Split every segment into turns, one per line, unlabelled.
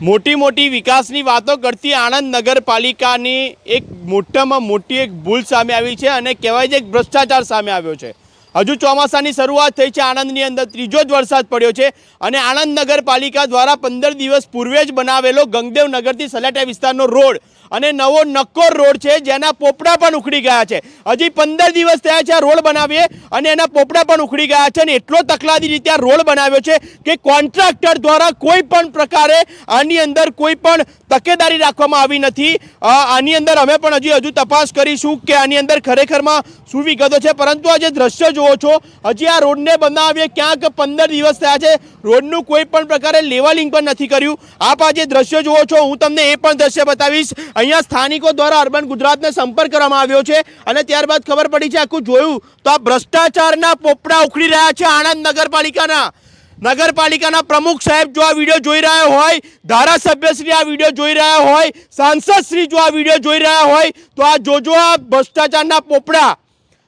મોટી મોટી વિકાસની વાતો કરતી આણંદ નગરપાલિકાની એક મોટામાં મોટી એક ભૂલ સામે આવી છે અને કહેવાય છે એક ભ્રષ્ટાચાર સામે આવ્યો છે. હજુ ચોમાસાની શરૂઆત થઈ છે આણંદની અંદર, ત્રીજો જ વરસાદ પડ્યો છે અને આણંદ નગરપાલિકા દ્વારા પંદર દિવસ પૂર્વે જ બનાવેલો ગંગદેવ નગરથી સલાટા વિસ્તારનો રોડ અને નવો નક્કોર રોડ છે, જેના પોપડા પણ ઉખડી ગયા છે. હજી પંદર દિવસ થયા છે આ રોડ બનાવીએ, અને એના પોપડા પણ ઉખડી ગયા છે, અને એટલો તકલાદી રીતે આ રોડ બનાવ્યો છે કે કોન્ટ્રાક્ટર દ્વારા કોઈ પણ પ્રકારે આની અંદર કોઈ પણ તકેદારી રાખવામાં આવી નથી. આની અંદર અમે પણ હજી હજુ તપાસ કરીશું કે આની અંદર ખરેખરમાં શું વિગતો છે, પરંતુ આ જે દ્રશ્ય જુઓ છો, હજી આ રોડને બનાવીએ ક્યાંક પંદર દિવસ થયા છે, રોડનું કોઈ પણ પ્રકારે લેવલિંગ પણ નથી કર્યું. આપ આ જે દ્રશ્ય જુઓ છો, હું તમને એ પણ દ્રશ્ય બતાવીશ. અહીંયા સ્થાનિકો દ્વારા અર્બન ગુજરાતને સંપર્ક કરવામાં આવ્યો છે અને ત્યારબાદ ખબર પડી છે, આખું જોયું તો આ ભ્રષ્ટાચારના પોપડા ઉખડી રહ્યા છે આણંદ નગરપાલિકાના. નગરપાલિકાના પ્રમુખ સાહેબ જો આ વીડિયો જોઈ રહ્યા હોય, ધારાસભ્યશ્રી આ વીડિયો જોઈ રહ્યા હોય, સાંસદશ્રી જો આ વીડિયો જોઈ રહ્યા હોય, તો આ જોજો આ ભ્રષ્ટાચારના પોપડા.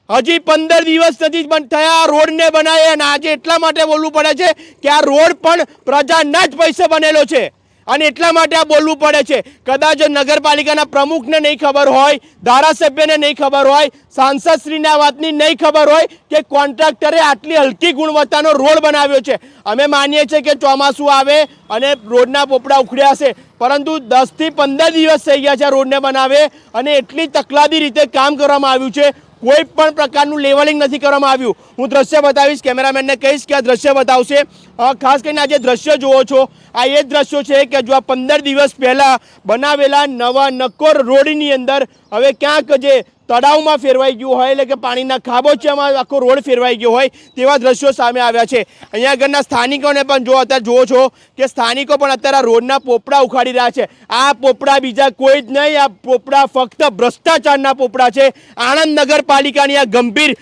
હજી પંદર દિવસ નથી થયા રોડને બનાવે અને આજે એટલા માટે બોલવું પડે છે કે આ રોડ પણ પ્રજાના જ પૈસે બનેલો છે. અને એટલા માટે આ બોલવું પડે છે. કદાચ નગરપાલિકાના પ્રમુખને નહીં ખબર હોય, ધારાસભ્યને નહીં ખબર હોય, સાંસદશ્રીને આ વાતની નહીં ખબર હોય કે કોન્ટ્રાક્ટરે આટલી હલકી ગુણવત્તાનો રોડ બનાવ્યો છે. અમે માનીએ છીએ કે ચોમાસું આવે અને રોડના પોપડા ઉખડ્યા છે પરંતુ દસથી પંદર દિવસ થઈ ગયા છે આ રોડને બનાવે અને એટલી તકલાદી રીતે કામ કરવામાં આવ્યું છે. કોઈ પણ પ્રકારનું લેવલિંગ નથી કરવામાં આવ્યું. હું દ્રશ્ય બતાવીશ, કેમેરામેનને કહીશ કે આ દ્રશ્ય બતાવશે. ખાસ કરીને આ જે દ્રશ્ય જુઓ છો. આ એ દ્રશ્યો છે કે જો આ પંદર દિવસ પહેલાં બનાવેલા નવા નક્કોર રોડની અંદર હવે ક્યાંક જે તળાવમાં ફેરવાઈ ગયું હોય, એટલે કે પાણીના ખાબોચિયામાં આખો રોડ ફેરવાઈ ગયો હોય, તેવા દ્રશ્યો સામે આવ્યા છે. અહીંયા આગળના સ્થાનિકોને પણ જો અત્યારે જુઓ છો કે સ્થાનિકો પણ અત્યારે આ રોડના પોપડા ઉખાડી રહ્યા છે. આ પોપડા બીજા કોઈ જ નહીં, આ પોપડા ફક્ત ભ્રષ્ટાચારના પોપડા છે. આણંદ નગરપાલિકાની આ ગંભીર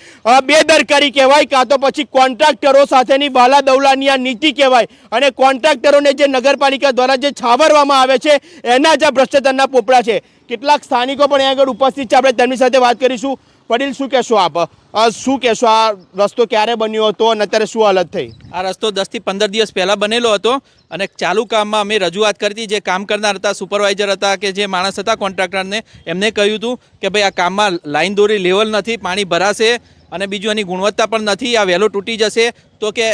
બેદરકારી કહેવાય, કાં તો પછી કોન્ટ્રાક્ટરો સાથેની બાલાદવલાની આ નીતિ કહેવાય. અને કોન્ટ્રાક્ટરોને જે નગરપાલિકા દ્વારા જે છાવરવામાં આવે છે, એના જ આ ભ્રષ્ટાચારના પોપડા છે. કેટલાક સ્થાનિકો પણ અહીંયા આગળ ઉપસ્થિત છે. આપણે તેમની સાથે વાત કરીશું. વડીલ, શું કહેશો આપ? શું કહેશો? આ રસ્તો ક્યારે બન્યો હતો અને અત્યારે શું હાલત થઈ?
આ રસ્તો દસથી પંદર દિવસ પહેલાં બનેલો હતો અને ચાલુ કામમાં અમે રજૂઆત કરી હતી. જે કામ કરનાર હતા, સુપરવાઇઝર હતા કે જે માણસ હતા કોન્ટ્રાક્ટરને, એમને કહ્યું હતું કે ભાઈ આ કામમાં લાઈન દોરી લેવલ નથી, પાણી ભરાશે અને બીજું એની ગુણવત્તા પણ નથી, આ વહેલો તૂટી જશે. તો કે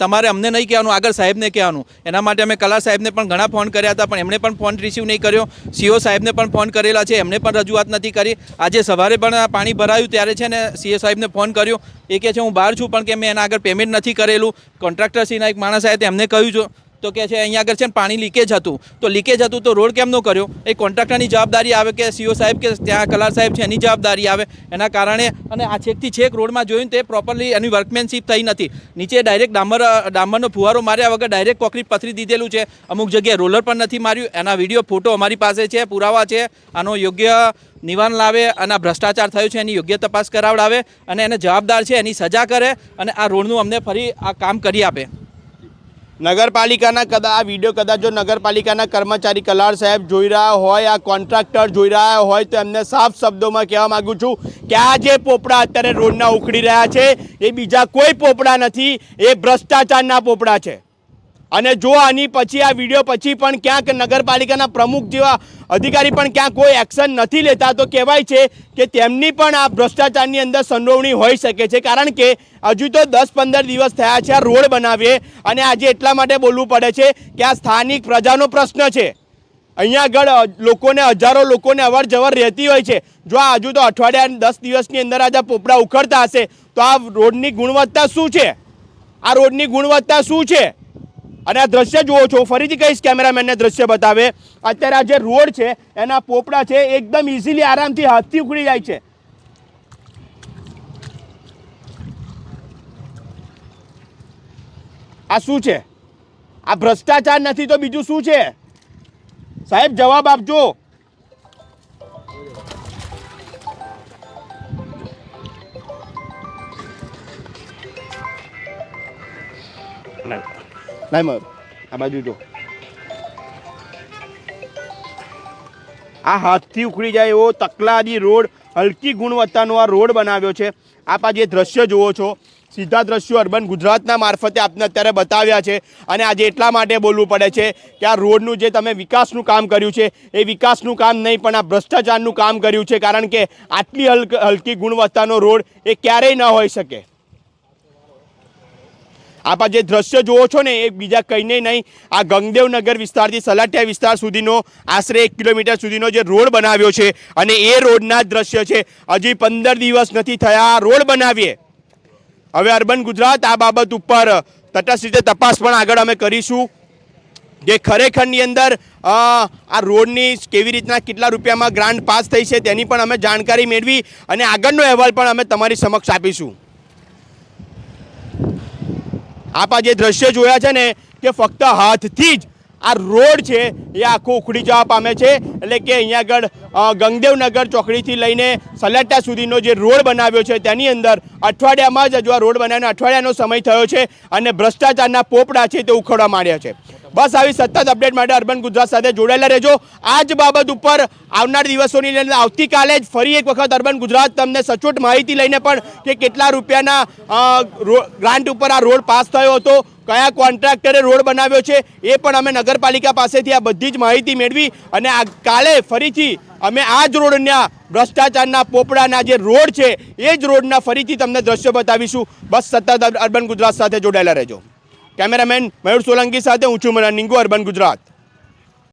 તમારે અમને નહીં કહેવાનું, આગળ સાહેબને કહેવાનું. એના માટે અમે કલા સાહેબને પણ ઘણા ફોન કર્યા હતા, પણ એમણે પણ ફોન રિસીવ નહીં કર્યો. સીઓ સાહેબને પણ ફોન કરેલા છે એમને પણ રજૂઆત નથી કરી. આજે સવારે પણ પાણી ભરાયું, ત્યારે છે ને સીએ સાહેબને ફોન કર્યો. એ કહે છે, હું બહાર છું, પણ કે મેં એના આગળ પેમેન્ટ નથી કરેલું. કોન્ટ્રાક્ટર સીના એક માણસ આવ્યા એમને કહ્યું છું તો કે છે, અહીંયા આગળ છે ને પાણી લીકેજ હતું. તો લીકેજ હતું તો રોડ કેમ નો કર્યો? એ કોન્ટ્રાક્ટરની જવાબદારી આવે કે સીઓ સાહેબ કે ત્યાં કલાર સાહેબ છે, એની જવાબદારી આવે. એના કારણે અને આ છેકથી છેક રોડમાં જોયું તે પ્રોપરલી એની વર્કમેનશીપ થઈ નથી. નીચે ડાયરેક્ટ ડામર, ડામરનો ફુવારો માર્યા વગર ડાયરેક્ટ કોન્ક્રીટ પથરી દીધેલું છે. અમુક જગ્યાએ રોલર પણ નથી માર્યું. એના વીડિયો ફોટો અમારી પાસે છે, પુરાવા છે. આનો યોગ્ય નિવારણ લાવે અને ભ્રષ્ટાચાર થયો છે, એની યોગ્ય તપાસ કરાવડાવે અને એને જવાબદાર છે, એની સજા કરે અને આ રોડનું અમને ફરી આ કામ કરી આપે.
નગરપાલિકાના કદા આ વીડિયો કદાચ જો નગરપાલિકાના કર્મચારી કલાર સાહેબ જોઈ રહ્યા હોય, આ કોન્ટ્રાક્ટર જોઈ રહ્યા હોય, તો એમને સાફ શબ્દોમાં કહેવા માગું છું કે આ જે પોપડા અત્યારે રોડના ઉખડી રહ્યા છે, એ બીજા કોઈ પોપડા નથી, એ ભ્રષ્ટાચારના પોપડા છે. અને જો આની પછી આ વીડિયો પછી પણ ક્યાંક નગરપાલિકાના પ્રમુખ જેવા અધિકારી પણ ક્યાંક કોઈ એક્શન નથી લેતા, તો કહેવાય છે કે તેમની પણ આ ભ્રષ્ટાચારની અંદર સંડોવણી હોઈ શકે છે. કારણ કે હજુ તો દસ પંદર દિવસ થયા છે આ રોડ બનાવીએ અને આજે એટલા માટે બોલવું પડે છે કે આ સ્થાનિક પ્રજાનો પ્રશ્ન છે. અહીંયા આગળ લોકોને, હજારો લોકોને અવર જવર રહેતી હોય છે. જો આ હજુ તો અઠવાડિયા દસ દિવસની અંદર આજે પોપડા ઉખડતા હશે, તો આ રોડની ગુણવત્તા શું છે? આ રોડની ગુણવત્તા શું છે? અને આ દ્રશ્ય જુઓ છો, ફરીથી કહીશ કેમેરામેનને દ્રશ્ય બતાવે. અત્યારે આ જે રોડ છે, એના પોપડા છે, એકદમ ઇઝીલી આરામથી હાથથી ઉખડી જાય છે. આ શું છે? આ ભ્રષ્ટાચાર નથી તો બીજું શું છે? સાહેબ, જવાબ આપજો. લાય મર આ બાજુ જો આ હાથથી ઉખડી જાય એવો તકલાદી રોડ, હલકી ગુણવત્તાનો આ રોડ બનાવ્યો છે. આપ આ જે દ્રશ્ય જુઓ છો. સીધા દ્રશ્યો અર્બન ગુજરાતના મારફતે આપને અત્યારે બતાવ્યા છે. અને આજે એટલા માટે બોલવું પડે છે કે આ રોડનું જે તમે વિકાસનું કામ કર્યું છે, એ વિકાસનું કામ નહીં, પણ આ ભ્રષ્ટાચારનું કામ કર્યું છે. કારણ કે આટલી હલક, હલકી ગુણવત્તાનો રોડ એ ક્યારેય ન હોઈ શકે. આપ જે દ્રશ્ય જુઓ છો ને, એ બીજા કંઈને નહીં. આ ગંગદેવનગર વિસ્તારથી સલાટિયા વિસ્તાર સુધીનો આશરે એક કિલોમીટર સુધીનો જે રોડ બનાવ્યો છે અને એ રોડના દ્રશ્ય છે. હજી પંદર દિવસ નથી થયા રોડ બનાવીએ. હવે અર્બન ગુજરાત આ બાબત ઉપર તટસ્થ રીતે તપાસ પણ આગળ અમે કરીશું. જે ખરેખરની અંદર આ રોડની કેવી રીતના કેટલા રૂપિયામાં ગ્રાન્ટ પાસ થઈ છે તેની પણ અમે જાણકારી મેળવી અને આગળનો અહેવાલ પણ અમે તમારી સમક્ષ આપીશું. આપ જે દ્રશ્ય જોયા છે ને કે ફક્ત હાથથી જ આ રોડ છે એ આખો ઉખડી જવા પામે છે. એટલે કે અહીંયા આગળ ગંગદેવનગર ચોકડીથી લઈને સલાટા સુધીનો જે રોડ બનાવ્યો છે તેની અંદર અઠવાડિયામાં જ હજુ આ રોડ બનાવીને અઠવાડિયાનો સમય થયો છે અને ભ્રષ્ટાચારના પોપડા છે તે ઉખડવા માંડ્યા છે. બસ આવી સતત અપડેટ માટે અર્બન ગુજરાત સાથે જોડાયેલા રહેજો. આ જ બાબત ઉપર આવનાર દિવસોની અંદર આવતીકાલે જ ફરી એક વખત અર્બન ગુજરાત તમને સચોટ માહિતી લઈને પણ કે કેટલા રૂપિયાના ગ્રાન્ટ ઉપર આ રોડ પાસ થયો હતો, કયા કોન્ટ્રાક્ટરે રોડ બનાવ્યો છે, એ પણ અમે નગરપાલિકા પાસેથી આ બધી જ માહિતી મેળવી અને આ કાલે ફરીથી અમે આ જ રોડના ભ્રષ્ટાચારના પોપડાના જે રોડ છે, એ જ રોડના ફરીથી તમને દ્રશ્યો બતાવીશું. બસ સતત અર્બન ગુજરાત સાથે જોડાયેલા રહેજો. કેમેરામેન મયુર સોલંકી સાથે હું છું નિંગુ અર્બન ગુજરાત.